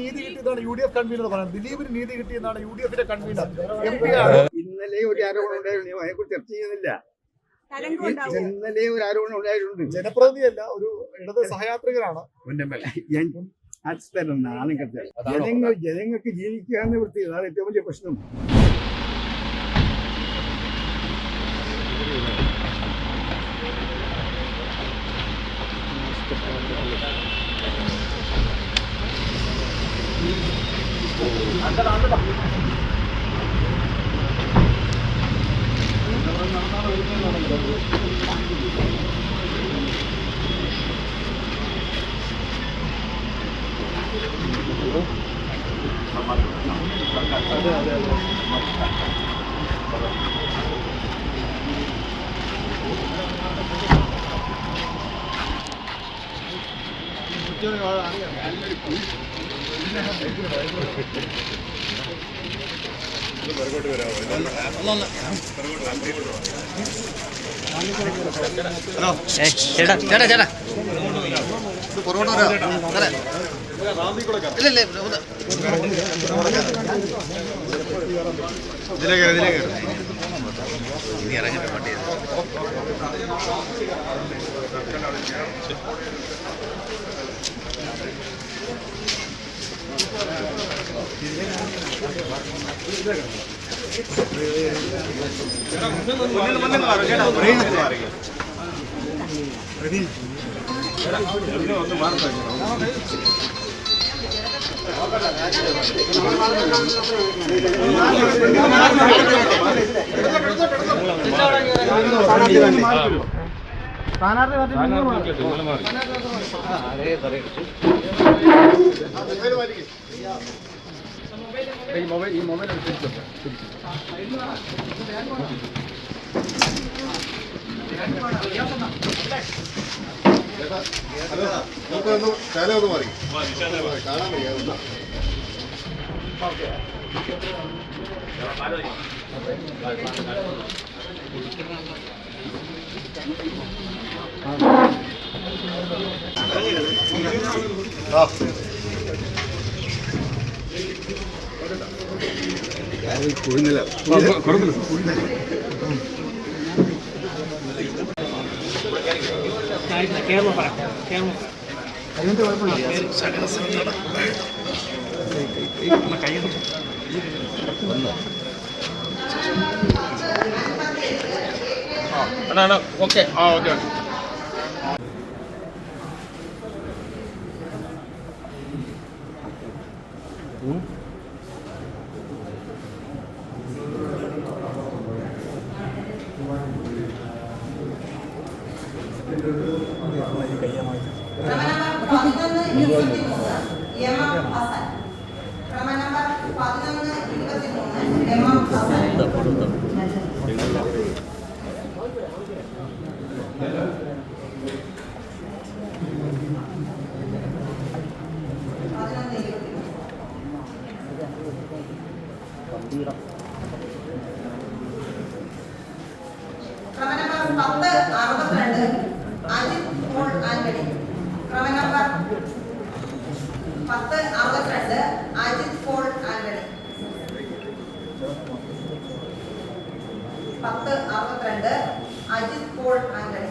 നീതി കിട്ടിയതാണ് U D F convener പറയുന്നത്. ദിലീപിന് നീതി കിട്ടിയെന്നാണ് യു ഡി എഫിന്റെ കൺവീനർ എം പി ആണ്. ഇന്നലെ ഒരു ആരോപണം ഉണ്ടായിരുന്നു. അതിനെക്കുറിച്ച് ചർച്ച ചെയ്യുന്നില്ല. ഇന്നലെ ഒരു ആരോപണം ഉണ്ടായിട്ടുണ്ട്. ജനപ്രതിനിധിയല്ല ഒരു ഇടത് സഹയാത്രികരാണ് ജനങ്ങൾ ജനങ്ങൾക്ക് ജീവിക്കുക എന്ന വൃത്തി അതാണ് ഏറ്റവും വലിയ പ്രശ്നം. അതെ അതെ അതെ കുട്ടികളെ ചേട്ടാ. ചേട്ടാ ചേട്ടാ. ഇല്ല ഇല്ല ഒന്ന് ഇനി ഇറങ്ങട്ടെ വണ്ടി സ്ഥാനാർത്ഥി മാറ്റി അതെ പറയും ഈ മൊബൈൽ ഈ മൊബൈൽ തിരിച്ചു നമുക്കൊന്ന് ശാല ഒന്ന് മാറി കാണാൻ വയ്യ ആ ഓക്കെ ആ ഓക്കെ ഓക്കെ പതിനൊന്ന് ഇരുപത്തിമൂന്ന്. M M Hasan. ക്രമ നമ്പർ പതിനൊന്ന് ഇരുപത്തിമൂന്ന്. M M Hasan. ക്രമ നമ്പർ പത്ത് അറുപത്തിരണ്ട് അജിത് പോൾ ആന്റണി ക്രമ നമ്പർ പത്ത് അറുപത്തിരണ്ട് അജിത് പോൾ ആന്റണി പത്ത് അറുപത്തിരണ്ട് അജിത് പോൾ ആന്റണി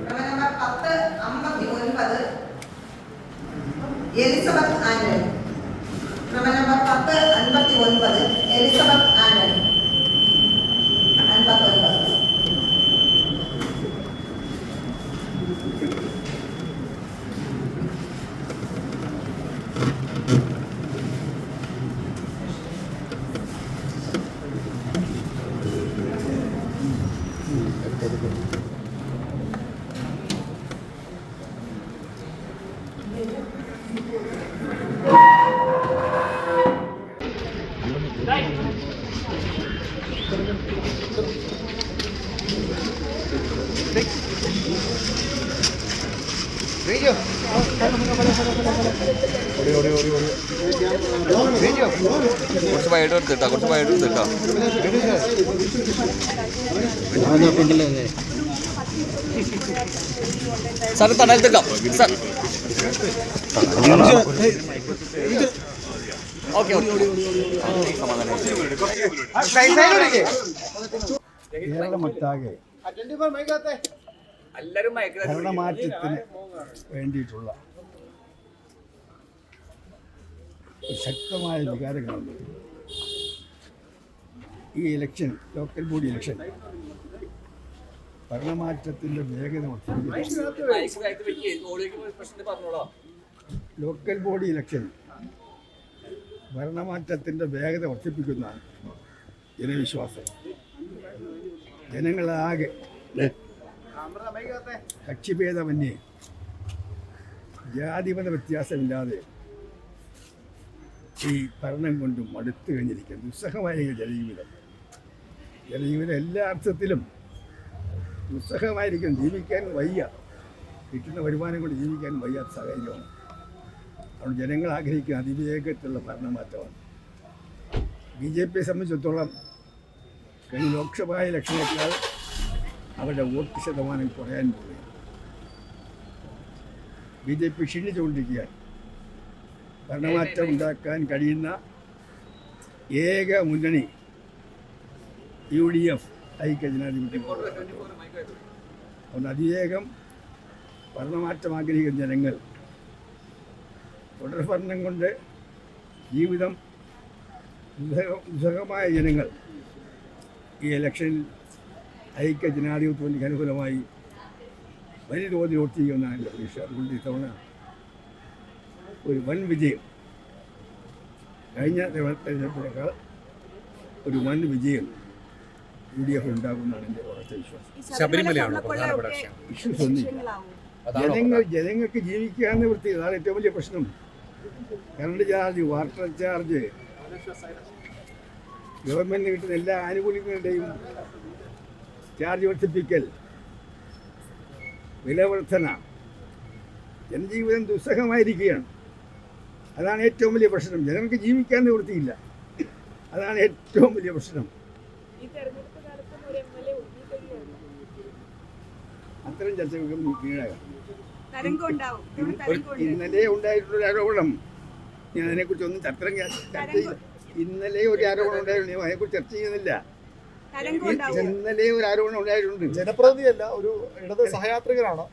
ക്രമ നമ്പർ പത്ത് അമ്പത്തി ഒൻപത് എലിസബത്ത് ആന്റണി ക്രമ നമ്പർ പത്ത് അൻപത്തി ഒൻപത് എലിസബത്ത് ആന്റണി കുറച്ച് വൈഡ് എടുത്തിട്ടോ കുറച്ച് വൈഡ് എടുത്തിട്ടോ സാർ തടയത്തേക്കാം സാർ ഓക്കെ കേരളമൊട്ടാകെ ഭരണമാറ്റത്തിന് വേണ്ടിയിട്ടുള്ള ശക്തമായ വികാരങ്ങളുണ്ട് ഈ ഇലക്ഷൻ ലോക്കൽ ബോഡി ഇലക്ഷൻ ഭരണമാറ്റത്തിന്റെ വേഗത ലോക്കൽ ബോഡി ഇലക്ഷൻ ഭരണമാറ്റത്തിന്റെ വേഗത വർദ്ധിപ്പിക്കുന്നതാണ് ജനവിശ്വാസം. ജനങ്ങളാകെ കക്ഷിഭേദമന്യേ ജാതിമത വ്യത്യാസമില്ലാതെ ഈ ഭരണം കൊണ്ടും അടുത്തു കഴിഞ്ഞിരിക്കുന്നു. ദുസ്സഹമായ ജനജീവിതം. ജനജീവിതം എല്ലാ അർത്ഥത്തിലും ദുസ്സഹമായിരിക്കും. ജീവിക്കാൻ വയ്യ. കിട്ടുന്ന വരുമാനം കൊണ്ട് ജീവിക്കാൻ വയ്യാത്ത സാഹചര്യമാണ്. അതുകൊണ്ട് ജനങ്ങൾ ആഗ്രഹിക്കുന്ന അതിവേഗത്തിലുള്ള ഭരണമാറ്റമാണ് ബി ജെ പിയെ സംബന്ധിച്ചിടത്തോളം കഴിഞ്ഞ ലോക്സഭാ ഇലക്ഷനേക്കാൾ അവരുടെ വോട്ട് ശതമാനം കുറയാൻ പോവുകയാണ്. ബി ജെ പി ക്ഷീണിച്ചുകൊണ്ടിരിക്കുകയാണ്. ഭരണമാറ്റം ഉണ്ടാക്കാൻ കഴിയുന്ന ഏക മുന്നണി യു ഡി എഫ് ഐക്യ ജനാധിപത്യ അതുകൊണ്ട് അതിവേഗം ഭരണമാറ്റം ആഗ്രഹിക്കുന്ന ജനങ്ങൾ തുടർഭരണം കൊണ്ട് ജീവിതം ദുഃഖമായ ജനങ്ങൾ ഈ ഇലക്ഷനിൽ ഐക്യ ജനാധിപത്യത്തിന് അനുകൂലമായി വലിയ തോതിൽ വോട്ട് ചെയ്യുമെന്നാണ് എന്റെ പ്രതീക്ഷ. അതുകൊണ്ട് ഇത്തവണ ഒരു വൻ വിജയം കഴിഞ്ഞ തെരഞ്ഞെടുപ്പിനേക്കാൾ ഒരു വൻ വിജയം യു ഡി എഫ് ഉണ്ടാകുമെന്നാണ് എന്റെ ഉറച്ച വിശ്വാസം. ശബരിമലയാണോ ജനങ്ങൾ ജനങ്ങൾക്ക് ജീവിക്കാൻ വൃത്തി അതാണ് ഏറ്റവും വലിയ പ്രശ്നം. Current charge water charge government കിട്ടുന്ന എല്ലാ ആനുകൂല്യങ്ങളുടെയും ചാർജ് വർദ്ധിപ്പിക്കൽ വിലവർദ്ധന ജനജീവിതം ദുസ്സഹമായിരിക്കുകയാണ്. അതാണ് ഏറ്റവും വലിയ പ്രശ്നം. ജനങ്ങൾക്ക് ജീവിക്കാൻ നിവൃത്തിയില്ല അതാണ് ഏറ്റവും വലിയ പ്രശ്നം. അത്തരം ചർച്ചകൾക്കും കീഴാകാം. തരംഗം ഉണ്ടാവും ഇവിടെ ഒരു തരംഗം ഉണ്ട് ഇന്നലെ ഉണ്ടായിട്ടുള്ള ആരോപണം. ഞാൻ അതിനെക്കുറിച്ചൊന്നും ചർച്ച ഇന്നലെ ഒരു ആരോപണം ഉണ്ടായിരുന്നു. അതിനെക്കുറിച്ച് ചർച്ച ചെയ്യുന്നില്ല. ഇന്നലെ ഒരു ആരോപണം ഉണ്ടായിട്ടുണ്ട്. ജനപ്രതിനിധിയല്ല ഒരു ഇടത് സഹയാത്രികനാണ്.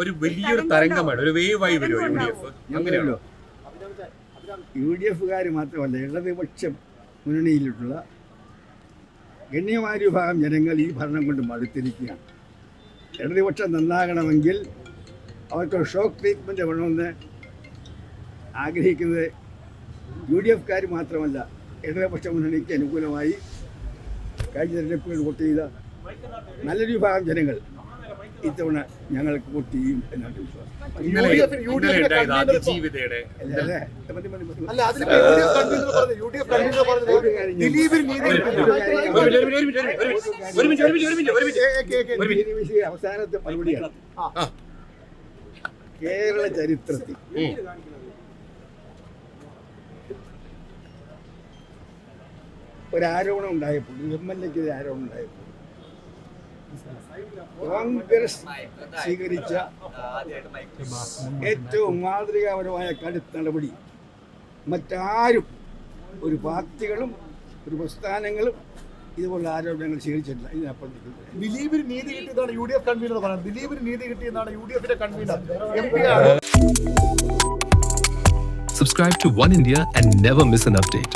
ഒരു വലിയൊരു തരംഗമാണ്. ഒരു വേവായി വരുമോ യു ഡി എഫ്. അങ്ങനെയാണോ? യു ഡി എഫുകാർ മാത്രമല്ല ഇടതുപക്ഷ മുന്നണിയിലുള്ള ഗണ്യമായ ഒരു വിഭാഗം ജനങ്ങൾ ഈ ഭരണം കൊണ്ട് മടുത്തിരിക്കുകയാണ്. ഇടതുപക്ഷം നന്നാകണമെങ്കിൽ അവർക്ക് ഷോക്ക് ട്രീറ്റ്മെന്റ് വേണമെന്ന് ആഗ്രഹിക്കുന്നത് യു ഡി എഫുകാർ മാത്രമല്ല ഇടതുപക്ഷ മുന്നണിക്ക് അനുകൂലമായി കഴിഞ്ഞ തിരഞ്ഞെടുപ്പുകൾ വോട്ട് ചെയ്ത നല്ലൊരു വിഭാഗം ജനങ്ങൾ ഇത്തവണ ഞങ്ങൾക്ക് വോട്ട് ചെയ്യും എന്നാണ് വിശ്വാസം. അവസാനത്തെ മറുപടിയാണ്. കേരള ചരിത്രത്തിൽ ഒരു ആരോപണം ഉണ്ടായപ്പോൾ എം എൽ എക്ക് ഒരു ആരോപണം ഉണ്ടായപ്പോൾ കോൺഗ്രസ് സ്വീകരിച്ച ഏറ്റവും മാതൃകാപരമായ കടുത്ത നടപടി മറ്റാരും ഒരു പാർട്ടികളും ഒരു പ്രസ്ഥാനങ്ങളും ഇതുപോലുള്ള ആരോപണങ്ങൾ സ്വീകരിച്ചിട്ടില്ല. ഇതിനപ്പുറം ദിലീപിന് നീതി കിട്ടിയതാണ് യു ഡി എഫ് കൺവീനർ പറഞ്ഞത് ദിലീപിന് നീതി കിട്ടിയെന്നാണ് യു ഡി എഫിന്റെ കൺവീനർ. എം പി ആണ്. Subscribe to One India and never miss an update.